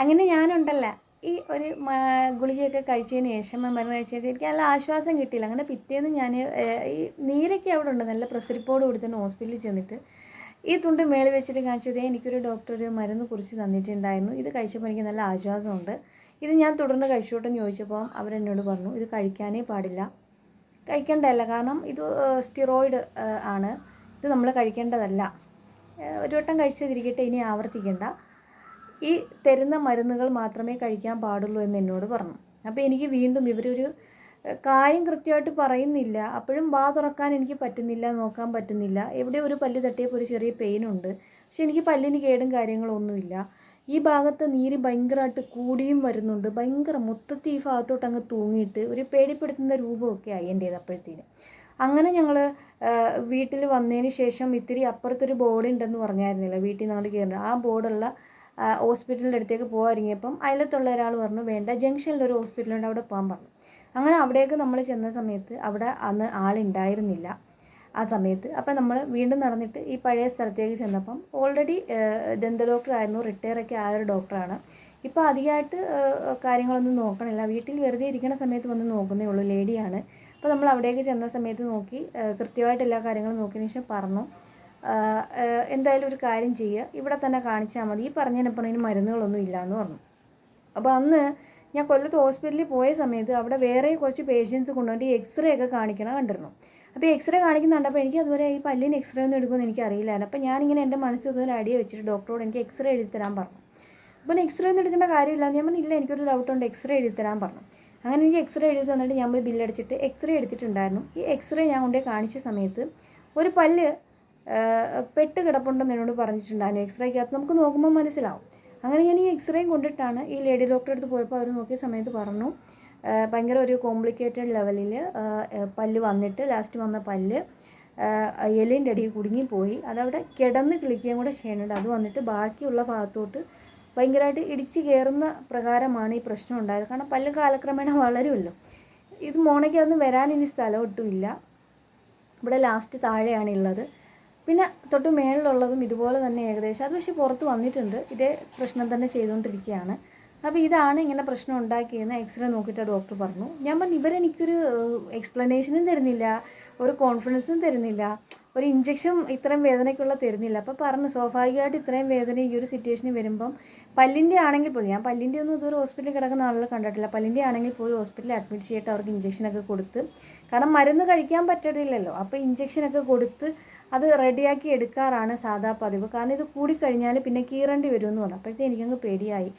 അങ്ങനെ ഞാനുണ്ടല്ല. ഈ ഒരു ഗുളികയൊക്കെ കഴിച്ചതിന് ശേഷം മരുന്ന് കഴിച്ചതിന് എനിക്ക് നല്ല ആശ്വാസം കിട്ടിയില്ല. അങ്ങനെ പിറ്റേന്ന് ഞാൻ ഈ നീരൊക്കെ അവിടെ ഉണ്ട്. നല്ല പ്രസരിപ്പോട് കൂടി തന്നെ ഹോസ്പിറ്റലിൽ ചെന്നിട്ട് ഈ തുണ്ട് മേളിൽ വെച്ചിട്ട് കാണിച്ചത് എനിക്കൊരു ഡോക്ടർ ഒരു മരുന്ന് കുറിച്ച് തന്നിട്ടുണ്ടായിരുന്നു. ഇത് കഴിച്ചപ്പോൾ എനിക്ക് നല്ല ആശ്വാസമുണ്ട്. ഇത് ഞാൻ തുടർന്ന് കഴിച്ചോട്ടെന്ന് ചോദിച്ചപ്പോൾ അവരെന്നോട് പറഞ്ഞു ഇത് കഴിക്കാനേ പാടില്ല. കഴിക്കേണ്ടതല്ല. കാരണം ഇത് സ്റ്റിറോയിഡ് ആണ്. ഇത് നമ്മൾ കഴിക്കേണ്ടതല്ല. ഒരു വട്ടം കഴിച്ചതിരിക്കട്ടെ. ഇനി ആവർത്തിക്കേണ്ട. ഈ തരുന്ന മരുന്നുകൾ മാത്രമേ കഴിക്കാൻ പാടുള്ളൂ എന്ന് എന്നോട് പറഞ്ഞു. അപ്പോൾ എനിക്ക് വീണ്ടും ഇവരൊരു കാര്യം കൃത്യമായിട്ട് പറയുന്നില്ല. അപ്പോഴും വാ തുറക്കാൻ എനിക്ക് പറ്റുന്നില്ല നോക്കാൻ പറ്റുന്നില്ല. എവിടെ ഒരു പല്ല് തട്ടിയപ്പോൾ ഒരു ചെറിയ പെയിനുണ്ട് പക്ഷെ എനിക്ക് പല്ലിന് കേടും കാര്യങ്ങളൊന്നുമില്ല. ഈ ഭാഗത്ത് നീര് ഭയങ്കരമായിട്ട് കൂടിയും വരുന്നുണ്ട്. ഭയങ്കര മൊത്തത്തിൽ ഈ ഭാഗത്തോട്ട് അങ്ങ് തൂങ്ങിയിട്ട് ഒരു പേടിപ്പെടുത്തുന്ന രൂപമൊക്കെ ആയി എന്റേത് അപ്പോഴത്തേന്. അങ്ങനെ ഞങ്ങൾ വീട്ടിൽ വന്നതിന് ശേഷം ഇത്തിരി അപ്പുറത്തൊരു ബോർഡ് ഉണ്ടെന്ന് പറഞ്ഞായിരുന്നില്ല. വീട്ടിൽ നിന്ന് അങ്ങോട്ട് കയറുന്നത് ആ ബോർഡുള്ള ഹോസ്പിറ്റലിന്റെ അടുത്തേക്ക് പോകാനിറങ്ങിയപ്പം അയലത്തുള്ള ഒരാൾ പറഞ്ഞു വേണ്ട ജംഗ്ഷനിൽ ഒരു ഹോസ്പിറ്റലുണ്ട് അവിടെ പോകാൻ പറഞ്ഞു. അങ്ങനെ അവിടേക്ക് നമ്മൾ ചെന്ന സമയത്ത് അവിടെ അന്ന് ആളുണ്ടായിരുന്നില്ല ആ സമയത്ത്. അപ്പം നമ്മൾ വീണ്ടും നടന്നിട്ട് ഈ പഴയ സ്ഥലത്തേക്ക് ചെന്നപ്പം ഓൾറെഡി ദന്ത റിട്ടയർ ഒക്കെ ആയ ഒരു ഡോക്ടറാണ്. ഇപ്പോൾ അധികമായിട്ട് കാര്യങ്ങളൊന്നും നോക്കണില്ല. വീട്ടിൽ വെറുതെ ഇരിക്കുന്ന സമയത്ത് വന്ന് നോക്കുന്നേ ഉള്ളൂ ലേഡിയാണ്. അപ്പോൾ നമ്മൾ അവിടേക്ക് ചെന്ന സമയത്ത് നോക്കി കൃത്യമായിട്ട് എല്ലാ കാര്യങ്ങളും നോക്കിയതിന് ശേഷം പറഞ്ഞു എന്തായാലും ഒരു കാര്യം ചെയ്യുക ഇവിടെ തന്നെ കാണിച്ചാൽ മതി. ഈ പറഞ്ഞതിനപ്പുറം ഇനി മരുന്നുകളൊന്നും എന്ന് പറഞ്ഞു. അപ്പോൾ അന്ന് ഞാൻ കൊല്ലത്ത് ഹോസ്പിറ്റലിൽ പോയ സമയത്ത് അവിടെ വേറെ കുറച്ച് പേഷ്യൻസ് കൊണ്ടുവന്നിട്ട് എക്സ്റേ ഒക്കെ കാണിക്കണം കണ്ടിരുന്നു. അപ്പോൾ എക്സ്റേ കാണിക്കുന്നുണ്ടപ്പോൾ എനിക്ക് അതുവരെ ഈ പല്ലിന് എക്സ്റേ ഒന്നും എടുക്കുമെന്ന് എനിക്ക് അറിയില്ലായിരുന്നു. അപ്പോൾ ഞാനിങ്ങനെ എന്റെ മനസ്സിൽ ഒരു ഐഡിയ വെച്ചിട്ട് ഡോക്ടറോട് എനിക്ക് എക്സ്റേ എഴുതി തരാൻ പറഞ്ഞു. അപ്പോൾ എക്സ്റേ ഒന്നും എടുക്കേണ്ട കാര്യമില്ല ഞാൻ പറഞ്ഞു ഇല്ല എനിക്കൊരു ഡൗട്ട് ഉണ്ട്. എക്സ്റേ എഴുതി തരാൻ പറഞ്ഞു. അങ്ങനെ എനിക്ക് എക്സ്റേ എഴുതി തന്നിട്ട് ഞാൻ പോയി ബില്ലടിച്ചിട്ട് എക്സ്റേ എടുത്തിട്ടുണ്ടായിരുന്നു. ഈ എക്സ്റേ ഞാൻ കൊണ്ടുപോയി കാണിച്ച സമയത്ത് ഒരു പല്ല് പെട്ട് കിടപ്പുണ്ടെന്ന് എന്നോട് പറഞ്ഞിട്ടുണ്ടായിരുന്നു എക്സ്റേക്കകത്ത് നമുക്ക് നോക്കുമ്പോൾ മനസ്സിലാവും. അങ്ങനെ ഞാൻ ഈ എക്സ്റേയും കൊണ്ടിട്ടാണ് ഈ ലേഡി ഡോക്ടറെ അടുത്ത് പോയപ്പോൾ അവർ നോക്കിയ സമയത്ത് പറഞ്ഞു ഭയങ്കര ഒരു കോംപ്ലിക്കേറ്റഡ് ലെവലിൽ പല്ല് വന്നിട്ട് ലാസ്റ്റ് വന്ന പല്ല് എലിന്റെ അടിയിൽ കുടുങ്ങിപ്പോയി. അതവിടെ കിടന്ന് കിളിക്കുകയും കൂടെ ചെയ്യുന്നുണ്ട്. അത് വന്നിട്ട് ബാക്കിയുള്ള ഭാഗത്തോട്ട് ഭയങ്കരമായിട്ട് ഇടിച്ച് കയറുന്ന പ്രകാരമാണ് ഈ പ്രശ്നം ഉണ്ടായത്. കാരണം പല്ല് കാലക്രമേണ വളരുമല്ലോ. ഇത് മോണയ്ക്ക് അതൊന്നും വരാൻ സ്ഥലം ഒട്ടുമില്ല. ഇവിടെ ലാസ്റ്റ് താഴെയാണ് ഉള്ളത്. പിന്നെ തൊട്ട് മേളിലുള്ളതും ഇതുപോലെ തന്നെ ഏകദേശം. അത് പക്ഷേ പുറത്ത് വന്നിട്ടുണ്ട്. ഇതേ പ്രശ്നം തന്നെ ചെയ്തുകൊണ്ടിരിക്കുകയാണ്. അപ്പോൾ ഇതാണ് ഇങ്ങനെ പ്രശ്നം ഉണ്ടാക്കിയെന്ന് എക്സ്റേ നോക്കിയിട്ട് ഡോക്ടർ പറഞ്ഞു. ഞാൻ പറഞ്ഞു ഇവരെനിക്കൊരു എക്സ്പ്ലനേഷനും തരുന്നില്ല. ഒരു കോൺഫിഡൻസും തരുന്നില്ല. ഒരു ഇഞ്ചക്ഷൻ ഇത്രയും വേദനയ്ക്കുള്ള തരുന്നില്ല. അപ്പോൾ പറഞ്ഞു സ്വാഭാവികമായിട്ട് ഇത്രയും വേദന ഈ ഒരു സിറ്റുവേഷനിൽ വരുമ്പം പല്ലിന്റെ ആണെങ്കിൽ പോലും ഞാൻ പല്ലിന്റെ ഒന്നും ഇതുവരെ ഹോസ്പിറ്റലിൽ കിടക്കുന്ന ആളുകൾ കണ്ടിട്ടില്ല. പല്ലിന്റെ ആണെങ്കിൽ പോലും ഹോസ്പിറ്റലിൽ അഡ്മിറ്റ് ചെയ്തിട്ട് അവർക്ക് ഇഞ്ചക്ഷനൊക്കെ കൊടുത്ത് കാരണം മരുന്ന് കഴിക്കാൻ പറ്റത്തില്ലല്ലോ. അപ്പോൾ ഇഞ്ചക്ഷനൊക്കെ കൊടുത്ത് അത് റെഡിയാക്കി എടുക്കാറാണ് സാധാ പതിവ്. കാരണം ഇത് കൂടിക്കഴിഞ്ഞാൽ പിന്നെ കീറേണ്ടി വരുമെന്ന് പറഞ്ഞു. അപ്പോഴത്തേ എനിക്കങ്ങ് പേടിയായി.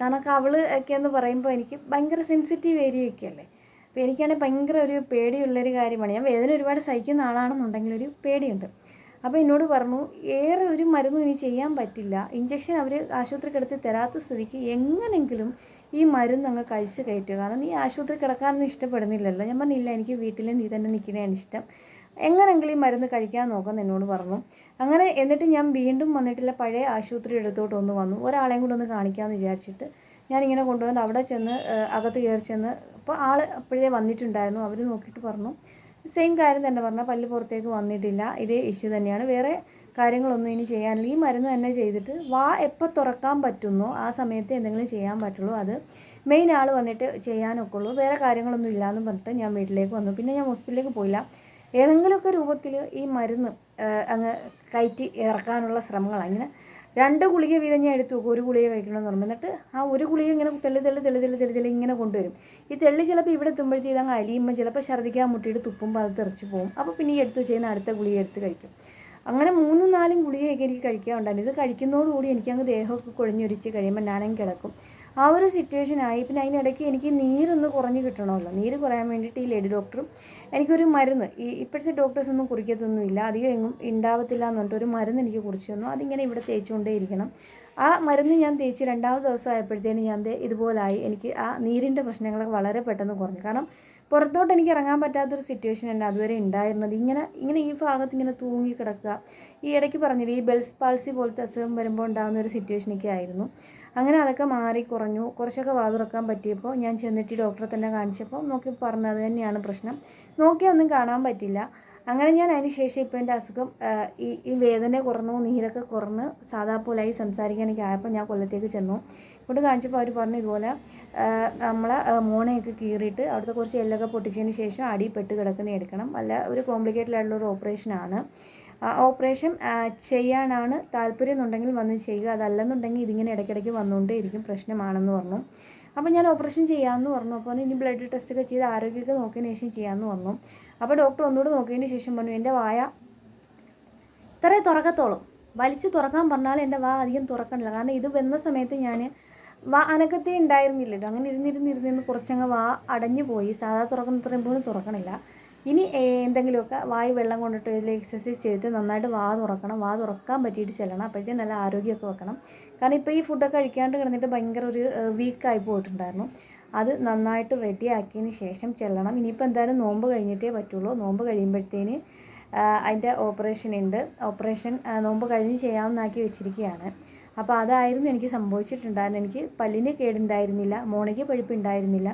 കാരണം അവൾ ഒക്കെ എന്ന് പറയുമ്പോൾ എനിക്ക് ഭയങ്കര സെൻസിറ്റീവ് ഏരിയ ഒക്കെ അല്ലേ? അപ്പോൾ എനിക്കാണെങ്കിൽ ഭയങ്കര ഒരു പേടിയുള്ളൊരു കാര്യമാണ്. ഞാൻ വേദന ഒരുപാട് സഹിക്കുന്ന ആളാണെന്നുണ്ടെങ്കിൽ ഒരു പേടിയുണ്ട്. അപ്പോൾ എന്നോട് പറഞ്ഞു ഏറെ ഒരു മരുന്നും ഇനി ചെയ്യാൻ പറ്റില്ല. ഇഞ്ചക്ഷൻ അവർ ആശുപത്രി കിടത്തി തരാത്ത സ്ഥിതിക്ക് എങ്ങനെങ്കിലും ഈ മരുന്ന് അങ്ങ് കഴിച്ച് കയറ്റുക. കാരണം നീ ആശുപത്രി കിടക്കാനൊന്നും ഇഷ്ടപ്പെടുന്നില്ലല്ലോ. ഞാൻ പറഞ്ഞില്ല എനിക്ക് വീട്ടിൽ നീ തന്നെ നിൽക്കുന്നതാണ് ഇഷ്ടം. എങ്ങനെങ്കിലും ഈ മരുന്ന് കഴിക്കാൻ നോക്കാം എന്നോട് പറഞ്ഞു. അങ്ങനെ എന്നിട്ട് ഞാൻ വീണ്ടും വന്നിട്ടില്ല പഴയ ആശുപത്രി എടുത്തോട്ട് ഒന്ന് വന്നു. ഒരാളെയും കൂടെ ഒന്ന് കാണിക്കാമെന്ന് വിചാരിച്ചിട്ട് ഞാനിങ്ങനെ കൊണ്ടുവന്ന് അവിടെ ചെന്ന് അകത്ത് കയറി ചെന്ന് അപ്പോൾ ആൾ അപ്പോഴേ വന്നിട്ടുണ്ടായിരുന്നു. അവർ നോക്കിയിട്ട് പറഞ്ഞു. സെയിം കാര്യം തന്നെ പറഞ്ഞാൽ പല്ല് പുറത്തേക്ക് വന്നിട്ടില്ല. ഇതേ ഇഷ്യൂ തന്നെയാണ്. വേറെ കാര്യങ്ങളൊന്നും ഇനി ചെയ്യാനില്ല. ഈ മരുന്ന് തന്നെ ചെയ്തിട്ട് വാ എപ്പോൾ തുറക്കാൻ പറ്റുന്നോ ആ സമയത്ത് എന്തെങ്കിലും ചെയ്യാൻ പറ്റുള്ളൂ. അത് മെയിൻ ആൾ വന്നിട്ട് ചെയ്യാനൊക്കെ ഉള്ളൂ വേറെ കാര്യങ്ങളൊന്നും ഇല്ലയെന്ന് പറഞ്ഞിട്ട് ഞാൻ വീട്ടിലേക്ക് വന്നു. പിന്നെ ഞാൻ ഹോസ്പിറ്റലിലേക്ക് പോയില്ല. ഏതെങ്കിലുമൊക്കെ രൂപത്തിൽ ഈ മരുന്ന് അങ്ങ് കയറ്റി ഇറക്കാനുള്ള ശ്രമങ്ങളാണ് ഇങ്ങനെ രണ്ട് ഗുളിക വീതം ഞാൻ എടുത്തു നോക്കും ഒരു ഗുളിക കഴിക്കണമെന്ന് പറഞ്ഞു. എന്നിട്ട് ആ ഒരു ഗുളിക ഇങ്ങനെ തെള്ളി തെള്ളി തെള്ളി തെള്ളി തെള്ളി തെള്ളി ഇങ്ങനെ കൊണ്ടുവരും. ഈ തെള്ളി ചിലപ്പോൾ ഇവിടെ എത്തുമ്പോഴത്തേക്ക് അങ്ങ് അലിയുമ്പോൾ ചിലപ്പോൾ ഛർദ്ദിക്കാൻ മുട്ടിയിട്ട് തുപ്പുമ്പോൾ അത് തെറിച്ച് പോകും അപ്പോൾ പിന്നെ ഈ എടുത്ത് ചെയ്യുന്ന അടുത്ത ഗുളിക എടുത്ത് കഴിക്കും. അങ്ങനെ മൂന്നും നാലും ഗുളികയൊക്കെ എനിക്ക് കഴിക്കാൻ ഉണ്ടായിരുന്നു ഇത് കഴിക്കുന്നതോടുകൂടി എനിക്കങ്ങ് ദേഹമൊക്കെ കുഴഞ്ഞൊരിച്ച് കഴിയുമ്പോൾ ഞാനങ്ങ് കിടക്കും. ആ ഒരു സിറ്റുവേഷൻ ആയി. പിന്നെ അതിനിടയ്ക്ക് എനിക്ക് നീരൊന്ന് കുറഞ്ഞ് കിട്ടണമല്ലോ. നീര് കുറയാൻ വേണ്ടിയിട്ട് ഈ ലേഡി ഡോക്ടറും എനിക്കൊരു മരുന്ന്. ഈ ഇപ്പോഴത്തെ ഡോക്ടേഴ്സ് ഒന്നും കുറിക്കത്തൊന്നുമില്ല അധികം എങ്ങും ഉണ്ടാവത്തില്ല എന്ന് പറഞ്ഞിട്ട് ഒരു മരുന്ന് എനിക്ക് കുറിച്ച് തന്നു. അതിങ്ങനെ ഇവിടെ തേച്ചുകൊണ്ടേ ഇരിക്കണം. ആ മരുന്ന് ഞാൻ തേച്ച് രണ്ടാമത് ദിവസം ആയപ്പോഴത്തേന് ഞാൻ ഇതുപോലായി. എനിക്ക് ആ നീരിന്റെ പ്രശ്നങ്ങളൊക്കെ വളരെ പെട്ടെന്ന് കുറഞ്ഞു. കാരണം പുറത്തോട്ട് എനിക്ക് ഇറങ്ങാൻ പറ്റാത്തൊരു സിറ്റുവേഷൻ ഉണ്ട് അതുവരെ ഉണ്ടായിരുന്നത് ഇങ്ങനെ ഇങ്ങനെ ഈ ഭാഗത്ത് ഇങ്ങനെ തൂങ്ങി കിടക്കുക. ഈ ഇടയ്ക്ക് പറഞ്ഞത് ഈ ബെൽസ് പാൾസി പോലത്തെ അസുഖം വരുമ്പോൾ ഉണ്ടാകുന്ന ഒരു സിറ്റുവേഷനൊക്കെ ആയിരുന്നു. അങ്ങനെ അതൊക്കെ മാറി കുറഞ്ഞു. കുറച്ചൊക്കെ വാതുറക്കാൻ പറ്റിയപ്പോൾ ഞാൻ ചെന്നിട്ട് ഡോക്ടറെ തന്നെ കാണിച്ചപ്പോൾ നോക്കി പറഞ്ഞത് തന്നെയാണ് പ്രശ്നം. നോക്കിയൊന്നും കാണാൻ പറ്റില്ല. അങ്ങനെ ഞാൻ അതിന് ശേഷം ഇപ്പോൾ എന്റെ അസുഖം ഈ ഈ വേദന കുറഞ്ഞു നീരൊക്കെ കുറഞ്ഞ് സാധാ പോലായി സംസാരിക്കാൻ എനിക്ക് ആയപ്പോൾ ഞാൻ കൊല്ലത്തേക്ക് ചെന്നു. ഇങ്ങോട്ട് കാണിച്ചപ്പോൾ അവർ പറഞ്ഞു ഇതുപോലെ നമ്മളെ മോണയൊക്കെ കീറിയിട്ട് അവിടുത്തെ കുറച്ച് എല്ലൊക്കെ പൊട്ടിച്ചതിന് ശേഷം അടി പെട്ട് കിടക്കുന്ന എടുക്കണം. അല്ല ഒരു കോംപ്ലിക്കേറ്റഡ് ആയിട്ടുള്ള ഒരു ഓപ്പറേഷനാണ് ഓപ്പറേഷൻ ചെയ്യാനാണ് താല്പര്യം എന്നുണ്ടെങ്കിൽ വന്ന് ചെയ്യുക. അതല്ലെന്നുണ്ടെങ്കിൽ ഇതിങ്ങനെ ഇടയ്ക്കിടയ്ക്ക് വന്നുകൊണ്ടേ ഇരിക്കും പ്രശ്നമാണെന്ന് പറഞ്ഞു. അപ്പോൾ ഞാൻ ഓപ്പറേഷൻ ചെയ്യാമെന്ന് പറഞ്ഞു. അപ്പോൾ ഇനി ബ്ലഡ് ടെസ്റ്റ് ഒക്കെ ചെയ്ത് ആരോഗ്യമൊക്കെ നോക്കിയതിന് ശേഷം ചെയ്യാമെന്ന് പറഞ്ഞു. അപ്പോൾ ഡോക്ടർ ഒന്നുകൂടെ നോക്കിയതിന് ശേഷം പറഞ്ഞു എന്റെ വായ ഇത്രേ തുറക്കത്തോളും വലിച്ചു തുറക്കാൻ പറഞ്ഞാൽ എന്റെ വാ അധികം തുറക്കണില്ല. കാരണം ഇത് വന്ന സമയത്ത് ഞാൻ വാ അനക്കത്തേ ഉണ്ടായിരുന്നില്ലല്ലോ. അങ്ങനെ ഇരുന്നിരുന്നിരുന്നിരുന്ന് കുറച്ചങ്ങ് വാ അടഞ്ഞു പോയി. സാധാ തുറക്കുന്ന ഇത്രയും പോലും തുറക്കണില്ല. ഇനി എന്തെങ്കിലുമൊക്കെ വായി വെള്ളം കൊണ്ടിട്ട് ഇതിൽ എക്സസൈസ് ചെയ്തിട്ട് നന്നായിട്ട് വാ തുറക്കണം. വാ തുറക്കാൻ പറ്റിയിട്ട് ചെല്ലണം. അപ്പോഴത്തേക്കും നല്ല ആരോഗ്യമൊക്കെ വെക്കണം. കാരണം ഇപ്പോൾ ഈ ഫുഡൊക്കെ കഴിക്കാണ്ട് കിടന്നിട്ട് ഭയങ്കര ഒരു വീക്കായി പോയിട്ടുണ്ടായിരുന്നു. അത് നന്നായിട്ട് റെഡിയാക്കിയതിന് ശേഷം ചെല്ലണം. ഇനിയിപ്പോൾ എന്തായാലും നോമ്പ് കഴിഞ്ഞിട്ടേ പറ്റുള്ളൂ. നോമ്പ് കഴിയുമ്പോഴത്തേന് അതിന്റെ ഓപ്പറേഷൻ ഉണ്ട്. ഓപ്പറേഷൻ നോമ്പ് കഴിഞ്ഞ് ചെയ്യാമെന്നാക്കി വെച്ചിരിക്കുകയാണ്. അപ്പോൾ അതായിരുന്നു എനിക്ക് സംഭവിച്ചിട്ടുണ്ടായിരുന്നു എനിക്ക് പല്ലിന് കേടുണ്ടായിരുന്നില്ല. മോണയ്ക്ക് പഴുപ്പുണ്ടായിരുന്നില്ല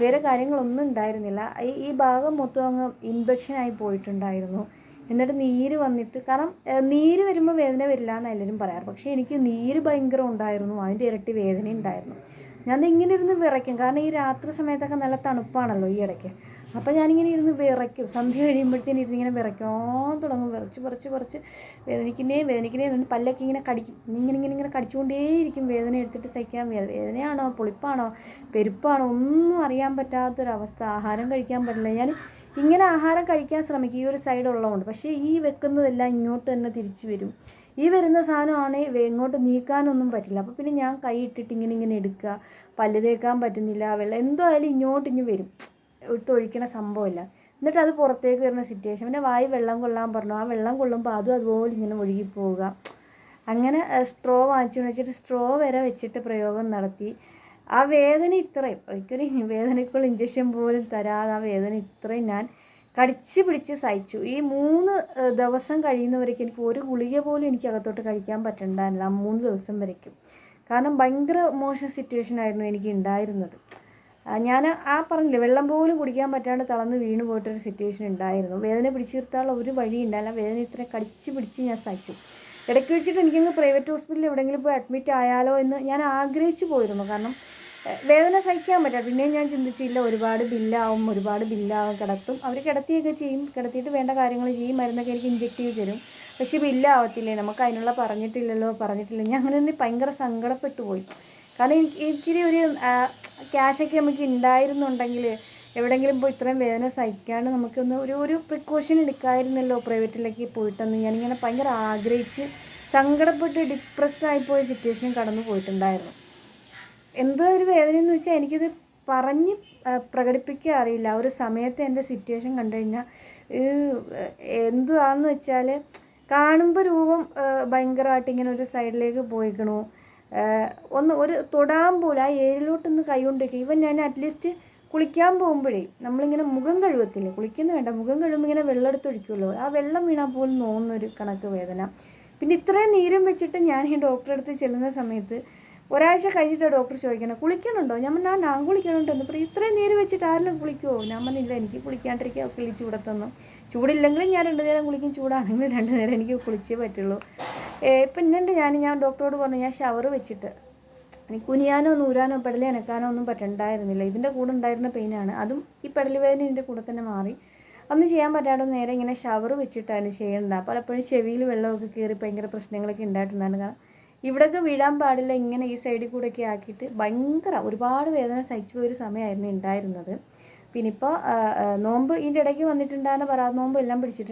വേറെ കാര്യങ്ങളൊന്നും ഉണ്ടായിരുന്നില്ല. ഈ ഈ ഭാഗം മൊത്തം അങ്ങ് ഇൻഫെക്ഷനായി പോയിട്ടുണ്ടായിരുന്നു. എന്നിട്ട് നീര് വന്നിട്ട് കാരണം നീര് വരുമ്പോൾ വേദന വരില്ല എന്ന് എല്ലാവരും പറയാറ്. പക്ഷേ എനിക്ക് നീര് ഭയങ്കര ഉണ്ടായിരുന്നു. അതിന്റെ ഇരട്ടി വേദന ഉണ്ടായിരുന്നു ഞാൻ ഇങ്ങനെ ഇരുന്ന് വിറയ്ക്കും. കാരണം ഈ രാത്രി സമയത്തൊക്കെ നല്ല തണുപ്പാണല്ലോ ഈ ഇടയ്ക്ക്. അപ്പോൾ ഞാനിങ്ങനെ ഇരുന്ന് വിറയ്ക്കും. സന്ധ്യ കഴിയുമ്പോഴത്തേനും ഇരുന്ന് ഇങ്ങനെ വിറയ്ക്കാൻ തുടങ്ങും. വിറച്ച് വിറച്ച് വിറച്ച് വേദനിക്കുന്നേ വേദനിക്കുന്നേ പല്ലൊക്കെ ഇങ്ങനെ കടിക്കും. ഇങ്ങനെ ഇങ്ങനെ ഇങ്ങനെ കടിച്ചുകൊണ്ടേയിരിക്കും വേദന എടുത്തിട്ട് സഹിക്കാൻ. വേദനയാണോ? പൊളിപ്പാണോ? പെരുപ്പാണോ? ഒന്നും അറിയാൻ പറ്റാത്തൊരവസ്ഥ. ആഹാരം കഴിക്കാൻ പറ്റില്ല. ഞാൻ ഇങ്ങനെ ആഹാരം കഴിക്കാൻ ശ്രമിക്കും. ഈ ഒരു സൈഡ് ഉള്ളതുകൊണ്ട്. പക്ഷേ ഈ വെക്കുന്നതെല്ലാം ഇങ്ങോട്ട് തന്നെ തിരിച്ചു വരും. ഈ വരുന്ന സാധനമാണെങ്കിൽ ഇങ്ങോട്ട് നീക്കാനൊന്നും പറ്റില്ല. അപ്പോൾ പിന്നെ ഞാൻ കൈ ഇട്ടിട്ട് ഇങ്ങനെ ഇങ്ങനെ എടുക്കുക. പല്ല് തേക്കാൻ പറ്റുന്നില്ല. വെള്ളം എന്തോ ആയാലും ഇങ്ങോട്ട് ഇങ്ങ് വരും. ഒഴിക്കണ സംഭവമില്ല. എന്നിട്ട് അത് പുറത്തേക്ക് വരുന്ന സിറ്റുവേഷൻ പിന്നെ വായി വെള്ളം കൊള്ളാൻ പറഞ്ഞു. ആ വെള്ളം കൊള്ളുമ്പോൾ അതും അതുപോലെ ഇങ്ങനെ ഒഴുകി പോവുക. അങ്ങനെ സ്ട്രോ വാങ്ങിച്ചു. വെച്ചിട്ട് സ്ട്രോ വരെ വെച്ചിട്ട് പ്രയോഗം നടത്തി. ആ വേദന ഇത്രയും. ഒരിക്കലും വേദനയ്ക്കുള്ള ഇഞ്ചക്ഷൻ പോലും തരാതെ ആ വേദന ഇത്രയും ഞാൻ കടിച്ച് പിടിച്ച് സഹിച്ചു. ഈ മൂന്ന് ദിവസം കഴിയുന്നവരേക്ക് എനിക്ക് ഒരു ഗുളിക പോലും എനിക്ക് അകത്തോട്ട് കഴിക്കാൻ പറ്റണ്ടായിരുന്നില്ല ആ മൂന്ന് ദിവസം വരയ്ക്കും കാരണം ഭയങ്കര മോശം സിറ്റുവേഷൻ ആയിരുന്നു എനിക്ക് ഉണ്ടായിരുന്നത്. ഞാൻ ആ പറഞ്ഞില്ല വെള്ളം പോലും കുടിക്കാൻ പറ്റാണ്ട് തളർന്ന് വീണ് പോയിട്ടൊരു സിറ്റുവേഷൻ ഉണ്ടായിരുന്നു. വേദന പിടിച്ചു നിർത്താനുള്ള ഒരു വഴി ഉണ്ടായില്ല വേദന ഇത്ര കടിച്ച് പിടിച്ച് ഞാൻ സഹിച്ചു. ഇടയ്ക്ക് വെച്ചിട്ട് എനിക്കങ്ങ് പ്രൈവറ്റ് ഹോസ്പിറ്റലിൽ എവിടെയെങ്കിലും പോയി അഡ്മിറ്റ് ആയാലോ എന്ന് ഞാൻ ആഗ്രഹിച്ചു പോയിരുന്നു. കാരണം വേദന സഹിക്കാൻ പറ്റാം പിന്നെയും ഞാൻ ചിന്തിച്ചില്ല ഒരുപാട് ബില്ലാവും ഒരുപാട് ബില്ലാവും കിടത്തും. അവർ കിടത്തിയൊക്കെ ചെയ്യും കിടത്തിയിട്ട് വേണ്ട കാര്യങ്ങൾ ചെയ്യും മരുന്നൊക്കെ എനിക്ക് ഇഞ്ചെക്ട് ചെയ്ത് തരും. പക്ഷേ ബില്ലാവത്തില്ലേ നമുക്ക് അതിനുള്ള പറഞ്ഞിട്ടില്ലല്ലോ പറഞ്ഞിട്ടില്ല. ഞാൻ അങ്ങനെ തന്നെ ഭയങ്കര സങ്കടപ്പെട്ടു പോയി. കാരണം എനിക്ക് ഇച്ചിരി ഒരു ക്യാഷൊക്കെ നമുക്ക് ഉണ്ടായിരുന്നുണ്ടെങ്കിൽ എവിടെയെങ്കിലും പോയി ഇത്രയും വേദന സഹിക്കാണ്ട് നമുക്കൊന്ന് ഒരു ഒരു പ്രിക്കോഷൻ എടുക്കാമായിരുന്നല്ലോ പ്രൈവറ്റിലേക്ക് പോയിട്ടെന്ന്. ഞാനിങ്ങനെ ഭയങ്കര ആഗ്രഹിച്ച് സങ്കടപ്പെട്ട് ഡിപ്രസ്ഡ് ആയിപ്പോയ സിറ്റുവേഷൻ കടന്നു പോയിട്ടുണ്ടായിരുന്നു. എന്തോ ഒരു വേദന എന്ന് വെച്ചാൽ എനിക്കിത് പറഞ്ഞ് പ്രകടിപ്പിക്കാൻ അറിയില്ല. ഒരു സമയത്ത് എന്റെ സിറ്റുവേഷൻ കണ്ടു കഴിഞ്ഞാൽ എന്തുവാന്ന് വെച്ചാൽ കാണുമ്പോൾ രൂപം ഭയങ്കരമായിട്ട് ഇങ്ങനെ ഒരു സൈഡിലേക്ക് പോയിക്കണു. ഒന്ന് ഒരു തൊടാൻ പോലും ആ ഏരിലോട്ടൊന്ന് കൈ കൊണ്ട് വയ്ക്കുക ഇവൻ ഞാൻ അറ്റ്ലീസ്റ്റ് കുളിക്കാൻ പോകുമ്പോഴേ നമ്മളിങ്ങനെ മുഖം കഴുകത്തില്ലേ കുളിക്കുന്ന വേണ്ട മുഖം കഴുകുമ്പോൾ ഇങ്ങനെ വെള്ളം എടുത്തൊഴിക്കുമല്ലോ ആ വെള്ളം വീണാൽ പോലും നോന്നൊരു കണക്ക് വേദന. പിന്നെ ഇത്രയും നീരും വെച്ചിട്ട് ഞാൻ ഈ ഡോക്ടറെ അടുത്ത് ചെല്ലുന്ന സമയത്ത് ഒരാഴ്ച കഴിഞ്ഞിട്ട് ഡോക്ടർ ചോദിക്കണം കുളിക്കണുണ്ടോ? ഞാൻ പറഞ്ഞാൽ ഞാൻ കുളിക്കണുണ്ട്. എന്ന് പറയും. ഇത്രയും നേരം വെച്ചിട്ട് ആരെങ്കിലും കുളിക്കുമോ ഞാൻ പറഞ്ഞില്ല എനിക്ക് കുളിക്കാണ്ടിരിക്കുക കിളി ചൂടത്തൊന്നും. ചൂടില്ലെങ്കിലും ഞാൻ രണ്ടു നേരം കുളിക്കും ചൂടാണെങ്കിലും രണ്ടു നേരം എനിക്ക് കുളിച്ചേ പറ്റുള്ളൂ. പിന്നീട് ഞാൻ ഞാൻ ഡോക്ടറോട് പറഞ്ഞു ഞാൻ ഷവർ വെച്ചിട്ട് എനിക്ക് കുനിയാനോ നൂരാനോ പെടലി അനക്കാനോ ഒന്നും പറ്റണ്ടായിരുന്നില്ല. ഇതിന്റെ കൂടെ ഉണ്ടായിരുന്ന പെയിനാണ്. അതും ഈ പെടലി വേദന ഇതിന്റെ കൂടെ തന്നെ മാറി. അന്ന് ചെയ്യാൻ പറ്റാതെ നേരെ ഇങ്ങനെ ഷവർ വെച്ചിട്ടാണ് ചെയ്യേണ്ടത് പലപ്പോഴും ചെവിയിൽ വെള്ളമൊക്കെ കയറി ഭയങ്കര പ്രശ്നങ്ങളൊക്കെ ഉണ്ടായിട്ടുണ്ടായിരുന്നു. കാരണം ഇവിടെയൊക്കെ വീഴാൻ പാടില്ല ഇങ്ങനെ ഈ സൈഡിൽ കൂടെയൊക്കെ ആക്കിയിട്ട് ഭയങ്കര ഒരുപാട് വേദന സഹിച്ചു പോയൊരു സമയമായിരുന്നു ഉണ്ടായിരുന്നത് പിന്നെ ഇപ്പോൾ നോമ്പ് ഇതിന്റെ ഇടയ്ക്ക് വന്നിട്ടുണ്ടായിരുന്ന പറ നോമ്പ് എല്ലാം പിടിച്ചിട്ടുണ്ട്.